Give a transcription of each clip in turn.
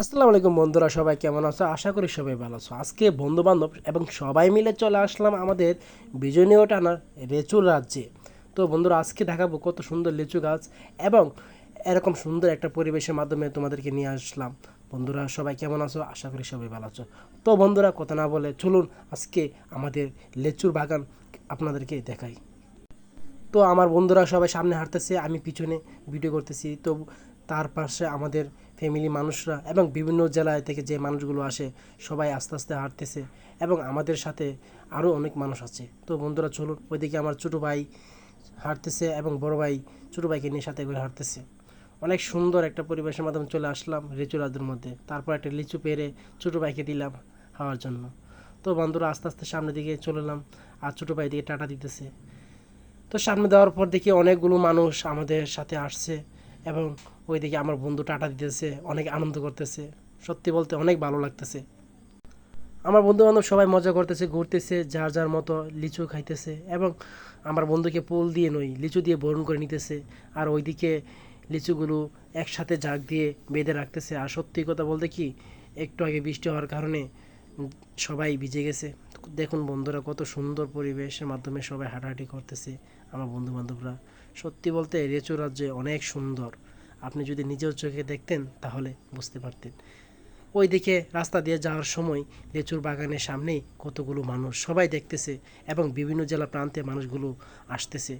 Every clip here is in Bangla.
আসসালামু আলাইকুম বন্ধুরা, সবাই কেমন আছো? আশা করি সবাই ভালো আছো। আজকে বন্ধু বান্ধব এবং সবাই মিলে চলে আসলাম আমাদের বিজনীয় টানার রেচুর রাজ্যে। তো বন্ধুরা, আজকে দেখাবো কত সুন্দর লিচু গাছ এবং এরকম সুন্দর একটা পরিবেশের মাধ্যমে তোমাদেরকে নিয়ে আসলাম। বন্ধুরা, সবাই কেমন আছো? আশা করি সবাই ভালো আছো। তো বন্ধুরা, কথা না বলে চলুন আজকে আমাদের লেচুর বাগান আপনাদেরকে দেখাই। তো আমার বন্ধুরা সবাই সামনে হাঁটতেছে, আমি পিছনে ভিডিও করতেছি। তো তার পাশে আমাদের ফ্যামিলি মানুষরা এবং বিভিন্ন জেলায় থেকে যে মানুষগুলো আসে, সবাই আস্তে আস্তে হাঁটতেছে এবং আমাদের সাথে আরও অনেক মানুষ আছে। তো বন্ধুরা, চলুন ওইদিকে আমার ছোটো ভাই হাঁটতেছে এবং বড় ভাই ছোটো ভাইকে নিয়ে সাথে করে হাঁটতেছে। অনেক সুন্দর একটা পরিবেশের মাধ্যমে চলে আসলাম লিচু রাজুর মধ্যে। তারপর একটা লিচু পেরে ছোটো ভাইকে দিলাম খাওয়ার জন্য। তো বন্ধুরা, আস্তে আস্তে সামনের দিকে চলে এলাম। আর ছোটো ভাই দিকে টাটা দিতেছে। তো সামনে দেওয়ার পর দেখি অনেকগুলো মানুষ আমাদের সাথে আসছে। এবং ওইদিকে আমার বন্ধু টাটা দিতেছে, অনেক আনন্দ করতেছে। সত্যি বলতে অনেক ভালো লাগতেছে। আমার বন্ধু বান্ধব সবাই মজা করতেছে, ঘুরতেছে, যার যার মতো লিচু খাইতেছে এবং আমার বন্ধুকে পোল দিয়ে নই, লিচু দিয়ে বরণ করে নিতেছে আর ওইদিকে লিচুগুলো একসাথে জাগ দিয়ে বেঁধে রাখতেছে। আর সত্যি কথা বলতে কি, একটু আগে বৃষ্টি হওয়ার কারণে সবাই ভিজে গেছে। দেখুন বন্ধুরা কত সুন্দর পরিবেশের মাধ্যমে সবাই হাঁটাহাঁটি করতেছে, আমার বন্ধু বান্ধবরা সত্যি বলতে রেচু রাজ্যে অনেক সুন্দর। আপনি যদি নিজের চোখে দেখতেন, তাহলে বুঝতে পারতেন। ওই দিকে রাস্তা দিয়ে যাওয়ার সময় লেচুর বাগানের সামনেই কতগুলো মানুষ সবাই দেখতেছে এবং বিভিন্ন জেলা প্রান্তে মানুষগুলো আসতেছে।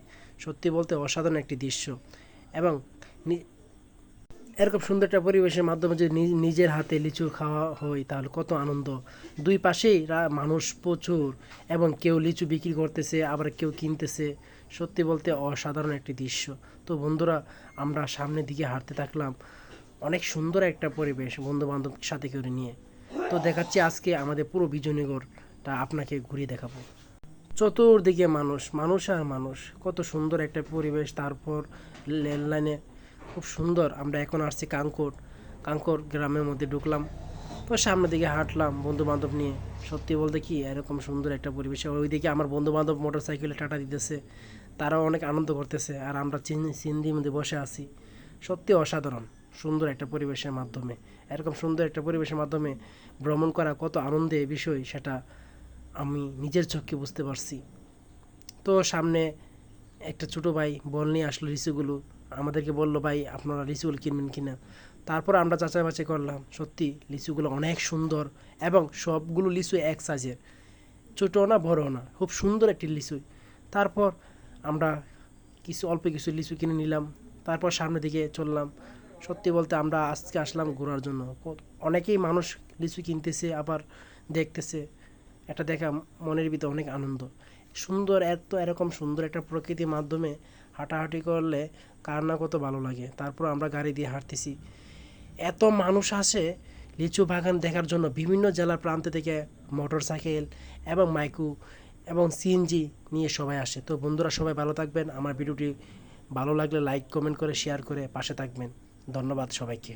সত্যি বলতে অসাধারণ একটি দৃশ্য এবং এরকম সুন্দর একটা পরিবেশের মাধ্যমে যদি নিজের হাতে লিচু খাওয়া হয়, তাহলে কত আনন্দ। দুই পাশেই মানুষ প্রচুর এবং কেউ লিচু বিক্রি করতেছে, আবার কেউ কিনতেছে। সত্যি বলতে অসাধারণ একটি দৃশ্য। তো বন্ধুরা, আমরা সামনের দিকে হাঁটতে থাকলাম অনেক সুন্দর একটা পরিবেশ বন্ধু বান্ধব সাথে করে নিয়ে। তো দেখাচ্ছি আজকে আমাদের পুরো বিজয়নগরটা আপনাকে ঘুরিয়ে দেখাবো। চতুর্দিকে মানুষ মানুষ আর মানুষ। কত সুন্দর একটা পরিবেশ, তারপর রেল লাইনে খুব সুন্দর। আমরা এখন আসছি কাঙ্কর কাঙ্কর গ্রামের মধ্যে ঢুকলাম। তো সামনের দিকে হাঁটলাম বন্ধু বান্ধব নিয়ে। সত্যি বলতে কি, এরকম সুন্দর একটা পরিবেশ। ওইদিকে আমার বন্ধু বান্ধব মোটর সাইকেলে টাটা দিতেছে। তারাও অনেক আনন্দ করতেছে আর আমরা চিন মধ্যে বসে আছি। সত্যি অসাধারণ, সুন্দর একটা পরিবেশের মাধ্যমে। এরকম সুন্দর একটা পরিবেশের মাধ্যমে ভ্রমণ করা কত আনন্দের বিষয় সেটা আমি নিজের চোখে বুঝতে পারছি। তো সামনে একটা ছোটো ভাই বল নিয়ে আসলো লিচুগুলো। আমাদেরকে বলল, ভাই, আপনারা লিচুগুলো কিনবেন কিনা? তারপর আমরা যাচাই বাছাই করলাম, সত্যি, লিচুগুলো অনেক সুন্দর এবং সবগুলো লিচু এক সাইজের ছোটো না বড় না, খুব সুন্দর একটি লিচু। তারপর আমরা কিছু, অল্প কিছু লিচু কিনে নিলাম, তারপর সামনের দিকে চললাম। সত্যি বলতে আমরা আজকে আসলাম ঘোরার জন্য। অনেকেই মানুষ লিচু কিনতেছে, আবার দেখতেছে। এটা দেখা মনের ভিতরে অনেক আনন্দ। সুন্দর, এত এরকম সুন্দর একটা প্রকৃতির মাধ্যমে হাঁটাহাঁটি করলে কার না কত ভালো লাগে। তারপর আমরা গাড়ি দিয়ে হাঁটতেছি। এত মানুষ আসে লিচু বাগান দেখার জন্য বিভিন্ন জেলার প্রান্ত থেকে মোটর সাইকেল এবং মাইকু এবং সিএনজি নিয়ে সবাই আসে। তো বন্ধুরা সবাই ভালো থাকবেন। আমার ভিডিওটি ভালো লাগলে লাইক কমেন্ট করে শেয়ার করে পাশে থাকবেন। ধন্যবাদ সবাইকে।